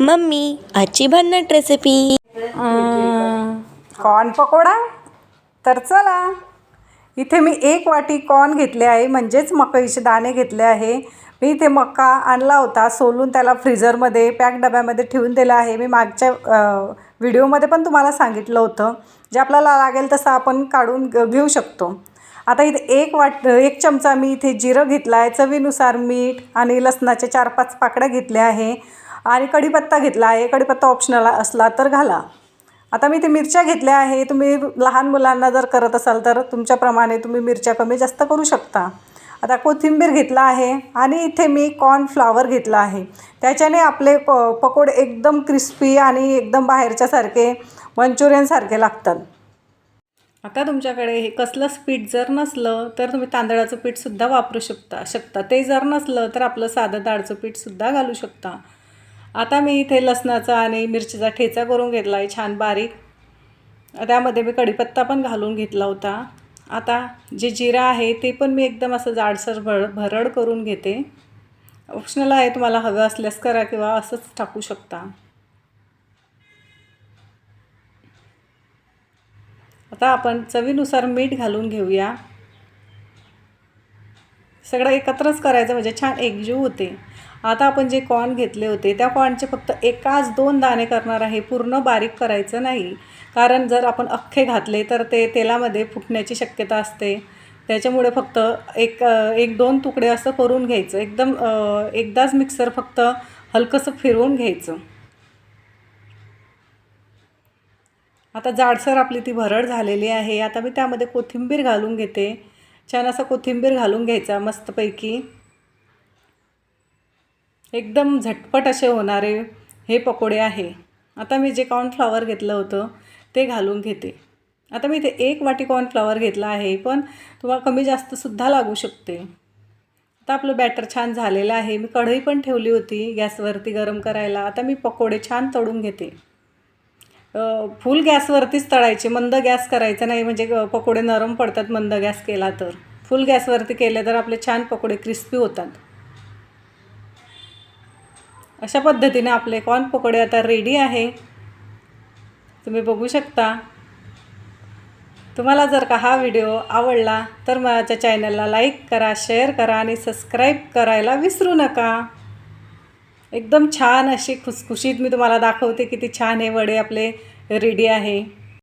Mummy आजची भन्नाट recipe corn pakoda? तर चला. इथे मी एक वाटी कॉर्न घेतले आहे म्हणजेच मकईचे दाणे घेतले आहे. मी इथे मका आणला होता सोलून त्याला फ्रीजरमध्ये पॅक डब्यामध्ये ठेवून दिला आहे. मी मागच्या व्हिडिओमध्ये पण तुम्हाला सांगितलं होतं. जे आपल्याला लागेल तसं आपण काढून घेऊ शकतो. आता इथे एक वाट एक चमचा मी इथे जिरं घेतला आहे. चवीनुसार मीठ आणि लसणाचे चार पाच पाकड्या घेतल्या आहे. आणि कढीपत्ता घेतला आहे कढीपत्ता ऑप्शनल असला तर घाला. आता मी ते मिरच्या घेतल्या आहे तुम्ही लहान मुलांना जर करत असाल तर तुमच्याप्रमाणे तुम्ही मिरच्या कमी जास्त करू शकता. आता कोथिंबीर घेतला आहे आणि इथे मी कॉर्नफ्लावर घेतला आहे. त्याच्याने आपले प पकोड एकदम क्रिस्पी आणि एकदम बाहेरच्यासारखे मंचुरियनसारखे लागतात. आता तुमच्याकडे हे कसलंच पीठ जर नसलं तर तुम्ही तांदळाचं पीठसुद्धा वापरू शकता शकता. ते जर नसलं तर आपलं साधं डाळचं पीठसुद्धा घालू शकता. आता मी इथे लसणाचा आणि मिरचीचा ठेचा करून घेतला आहे छान बारीक. त्यामध्ये मी कढीपत्ता पण घालून घेतला होता. आता जे जिरा आहे ते पण मी एकदम असं जाडसर भर भरड करून घेते. ऑप्शनल आहे तुम्हाला हवं असल्यास करा किंवा असंच टाकू शकता. आता आपण चवीनुसार मीठ घालून घेऊया. सगळं एकत्रच करायचं म्हणजे छान एकजीव होते. आता आपण जे कॉर्न घेतले होते त्या कॉर्नचे फक्त एकाच दोन दाणे करणार आहे पूर्ण बारीक करायचं नाही. कारण जर आपण अख्खे घातले तर ते तेलामध्ये फुटण्याची शक्यता असते. त्याच्यामुळे फक्त एक एक दोन तुकडे असं करून घ्यायचं. एकदम एकदाच मिक्सर फक्त हलकंसं फिरवून घ्यायचं. आता जाडसर आपली ती भरड झालेली आहे. आता मी त्यामध्ये कोथिंबीर घालून घेते. छान असा कोथिंबीर घालून घ्यायचा मस्तपैकी. एकदम झटपट असे होणारे हे पकोडे आहे. आता मी जे कॉर्नफ्लॉवर घेतलं होतं ते घालून घेते. आता मी इथे एक वाटी कॉर्नफ्लॉवर घेतला आहे पण तुम्हाला कमी जास्तसुद्धा लागू शकते. आता आपलं बॅटर छान झालेलं आहे. मी कढई पण ठेवली होती गॅसवरती गरम करायला. आता मी पकोडे छान तळून घेते. फुल गॅसवरतीच तळायचे मंद गॅस करायचा नाही म्हणजे पकोडे नरम पडतात मंद गॅस केला तर. फुल गॅसवरती केले तर आपले छान पकोडे क्रिस्पी होतात. अशा पद्धतीने आपले कॉर्न पकोडे आता रेडी आहे. तुम्ही बघू शकता. तुम्हाला जर का हा व्हिडिओ आवडला तर माझ्या चॅनलला लाईक करा शेअर करा आणि सबस्क्राईब करायला विसरू नका. एकदम छान अशी खुसखुशीत मी तुम्हाला दाखवते किती छान हे वडे आपले रेडी आहे.